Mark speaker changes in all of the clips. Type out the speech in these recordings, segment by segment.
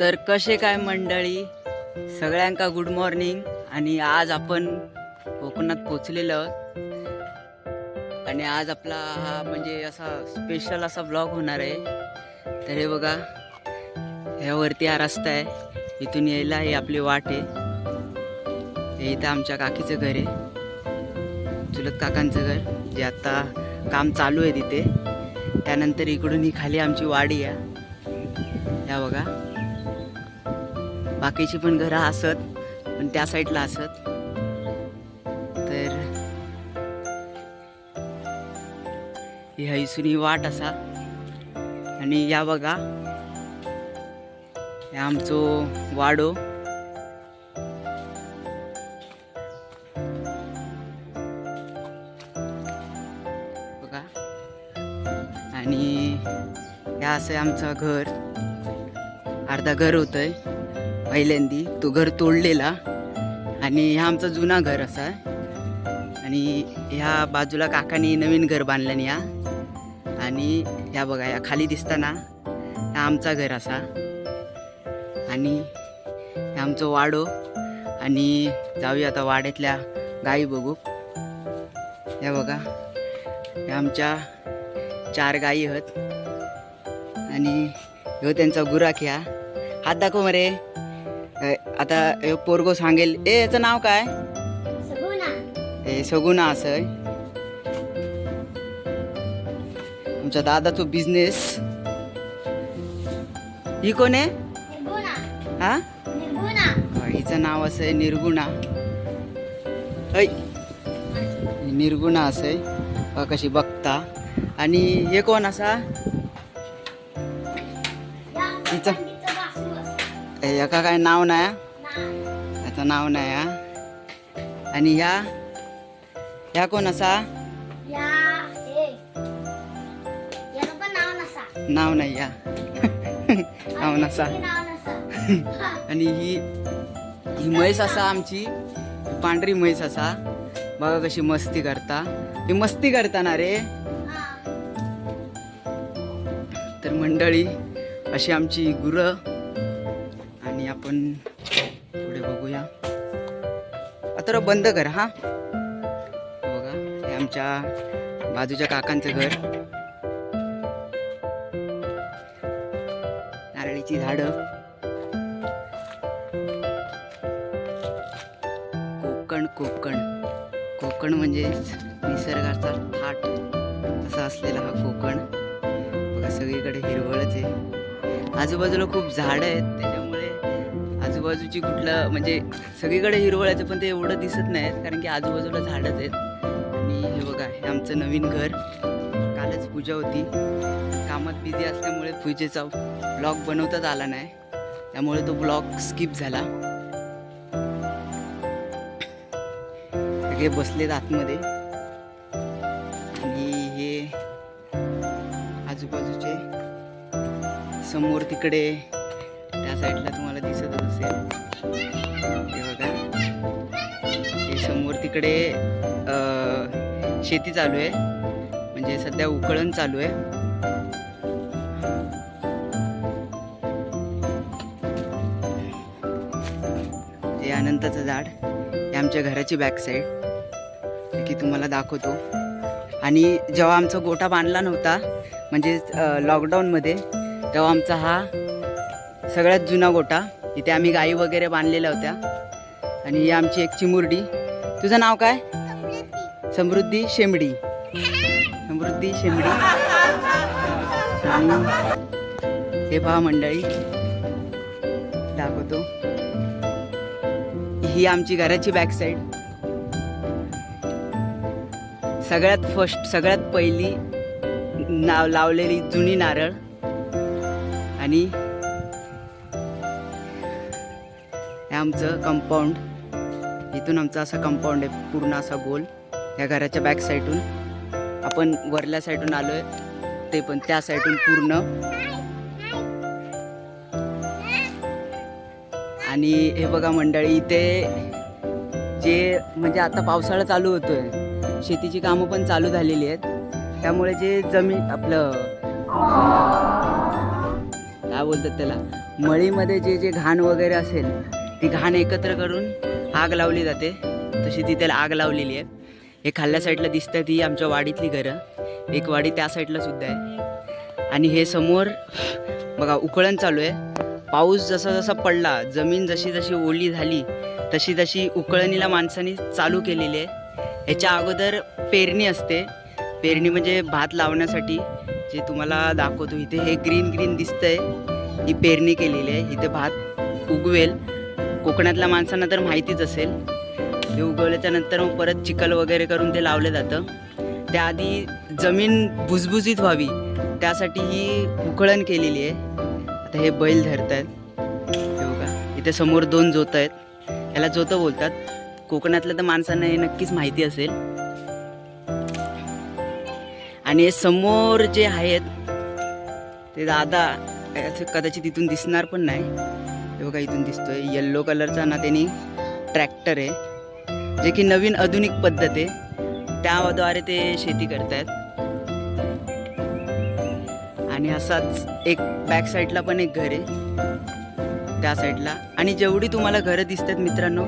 Speaker 1: तर कसे काय मंडळी? सगळ्यांका गुड मॉर्निंग आणि आज आपण कोकणात पोचलेलो आहोत. आणि आज आपला हा म्हणजे असा स्पेशल असा ब्लॉग होणार आहे. तर हे बघा ह्यावरती हा रस्ता आहे. इथून यायला ही आपली वाट आहे. हे इथं आमच्या काकीचं घर आहे. चुलत काकांचं घर जे आत्ता काम चालू आहे तिथे. त्यानंतर इकडून ही खाली आमची वाडी आहे. या बघा. बाकीची पण घरं असत पण त्या साईडला असत. तर ही हैसून ही वाट असा. आणि या बघा हे आमचो वाडो. बघा. आणि हे असं आमचं घर. अर्धा घर होतंय. पहिल्यांदी तो घर तोडलेला. आणि हा आमचा जुना घर असा आणि ह्या बाजूला काकाने नवीन घर बांधलं या. आणि ह्या बघा या खाली दिसताना हा आमचा घर असा. आणि आमचं वाडो. आणि जाऊया आता वाड्यातल्या गाई बघू. या बघा ह्या आमच्या चार गायी आहेत. आणि ह्यो त्यांचा गुराख ह्या हात दाखव मरे. आता पोरगो सांगेल. ए याचं नाव काय? ए सगुना असं. आमच्या दादाचो बिझनेस ही कोण आहे? हा? हिचं नाव असं आहे निर्गुणा. ऐ निर्गुणा असं कशी बघता. आणि हे कोण असा? ए, याका काय नाव नाही? याचं नाव नाही हा? आणि ह्या ह्या कोण असा? नाव नाही या. नाव नसा. आणि ही ही म्हैस असा आमची. पांढरी म्हैस असा. बघा कशी मस्ती करता. ही मस्ती करता ना रे तर मंडळी अशी आमची गुरं आपण पुढे बघूया. आता बंद कर हा. बघा हे आमच्या बाजूच्या काकांचं घर. नारळीची झाडं. कोकण कोकण. कोकण म्हणजे निसर्गाचा थाट. असा असलेला हा कोकण. बघा सगळीकडे हिरवळच आहे. आजूबाजूला खूप झाडं आहेत त्याच्यामुळे आजूबाजूची कुठलं म्हणजे सगळीकडे हिरवळायचं पण ते एवढं दिसत नाही कारण की आजूबाजूला झाडच आहेत. आणि हे बघा हे आमचं नवीन घर. कालच पूजा होती. कामात बिझी असल्यामुळे पूजेचा ब्लॉग बनवताच आला नाही. त्यामुळे तो ब्लॉग स्किप झाला. सगळे बसलेत आतमध्ये. आणि हे आजूबाजूचे समोर तिकडे त्या साईडला तुम्हाला समोर तिकडे शेती चालू आहे. म्हणजे सध्या उकळण चालू आहे. ते अनंताचं झाड हे आमच्या घराची बॅक साईड की तुम्हाला दाखवतो. आणि जेव्हा आमचा गोठा बांधला नव्हता म्हणजे लॉकडाऊनमध्ये तेव्हा आमचा हा सगळ्यात जुना गोठा इथे आम्ही गाई वगैरे बांधलेल्या होत्या. आणि ही आमची एक चिमुरडी तुझं नाव काय? समृद्धी शेंबडी. समृद्धी शेंबडी. हे पहा मंडळी दाखवतो. ही आमची घराची बॅक साईड सगळ्यात फर्स्ट सगळ्यात पहिली नाव लावलेली जुनी नारळ. आणि हे आमचं कंपाऊंड इथून आमचं असं कंपाऊंड आहे पूर्ण असा गोल. या घराच्या बॅक साईडून आपण वरल्या साईडून आहे ते पण त्या साईडून पूर्ण. आणि हे बघा मंडळी इथे जे म्हणजे आता पावसाळा चालू होतोय शेतीची कामं पण चालू झालेली आहेत. त्यामुळे जे जमीन आपलं काय बोलतात त्याला मळीमध्ये जे जे घाण वगैरे असेल ती घाण एकत्र करून आग लावली जाते. तशी ती त्याला आग लावलेली आहे. हे खाल्ल्या साईडला दिसतात ही आमच्या वाडीतली घरं. एक वाडी त्या साईडला सुद्धा आहे. आणि हे समोर बघा उकळण चालू आहे. पाऊस जसा जसा पडला जमीन जशी जशी ओली झाली तशी तशी उकळणीला माणसांनी चालू केलेली आहे. ह्याच्या अगोदर पेरणी असते. पेरणी म्हणजे भात लावण्यासाठी जे तुम्हाला दाखवतो इथे हे ग्रीन ग्रीन दिसतंय. ही पेरणी केलेली आहे. इथे भात उगवेल. कोकणातल्या माणसांना तर माहितीच असेल. ते उगवल्याच्या नंतर मग परत चिखल वगैरे करून ते लावलं जातं. त्याआधी जमीन भुसभुसीत व्हावी त्यासाठी ही उकळण केलेली आहे. आता हे बैल धरत आहेत बघा इथे समोर दोन जोत आहेत. याला जोतं बोलतात. कोकणातल्या तर माणसांना हे नक्कीच माहिती असेल. आणि हे समोर जे आहेत ते दादा असं कदाचित इथून दिसणार पण नाही. हे बघा इथून दिसतोय. येल्लो कलरचा ना त्यांनी ट्रॅक्टर आहे. जे की नवीन आधुनिक पद्धत आहे. त्याद्वारे ते शेती करतायत. आणि असाच एक बॅक साईडला पण एक घर आहे. त्या साईडला आणि जेवढी तुम्हाला घरं दिसतात मित्रांनो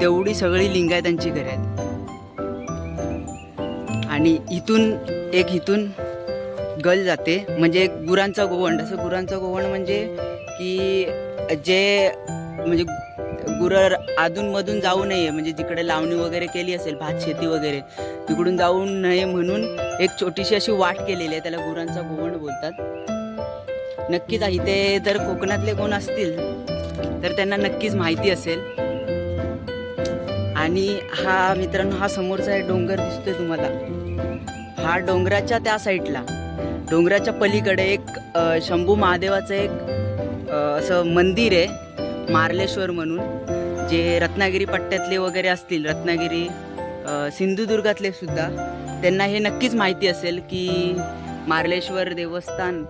Speaker 1: तेवढी सगळी लिंगायतांची घरं आहेत. आणि इथून एक इथून गल जाते. म्हणजे एक गुरांचा गोवंड. असं गुरांचा गोवंड म्हणजे की जे म्हणजे गुरं अधूनमधून जाऊ नये म्हणजे जिकडे लावणी वगैरे केली असेल भात शेती वगैरे तिकडून जाऊ नये म्हणून एक छोटीशी अशी वाट केलेली आहे त्याला गुरांचा गोवण बोलतात. नक्कीच इथे जर कोकणातले कोण असतील तर त्यांना नक्कीच माहिती असेल. आणि हा मित्रांनो हा समोरचा एक डोंगर दिसतोय तुम्हाला. हा डोंगराच्या त्या साईडला डोंगराच्या पलीकडे एक शंभू महादेवाचं एक असं मंदिर आहे मार्लेश्वर म्हणून जे रत्नागिरी पट्ट्यातले वगैरे असतील रत्नागिरी सिंधुदुर्गातले सुद्धा त्यांना हे नक्कीच माहिती असेल की मार्लेश्वर देवस्थान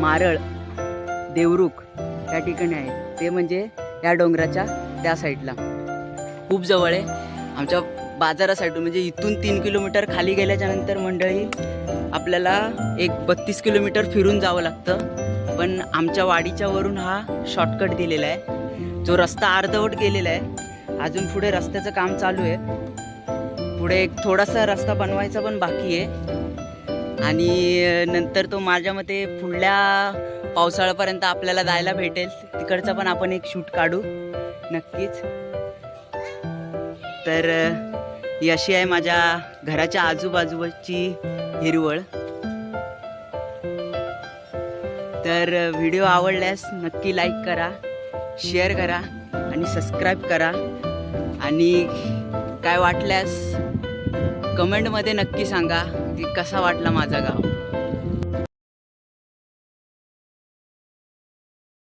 Speaker 1: मारळ देवरुख या ठिकाणी आहे. ते म्हणजे या डोंगराच्या त्या साईडला. खूप जवळ आहे. आमच्या बाजारासाठी म्हणजे इथून तीन किलोमीटर खाली गेल्याच्यानंतर मंडळी आपल्याला एक बत्तीस किलोमीटर फिरून जावं लागतं. पण आमच्या वाडीच्या वरून हा शॉर्टकट दिलेला आहे. जो रस्ता अर्धवट गेलेला आहे. अजून पुढे रस्त्याचं काम चालू आहे. पुढे एक थोडासा रस्ता बनवायचा पण बाकी आहे. आणि नंतर तो माझ्या मते पुढल्या पावसाळ्यापर्यंत आपल्याला जायला भेटेल. तिकडचा पण आपण एक शूट काढू. नक्कीच. तर ही अशी आहे माझ्या घराच्या आजूबाजूची हिरवळ. तर व्हिडिओ आवडल्यास नक्की लाईक करा शेअर करा आणि सबस्क्राईब करा. आणि काय वाटल्यास कमेंटमध्ये नक्की सांगा की कसा वाटला माझा गाव.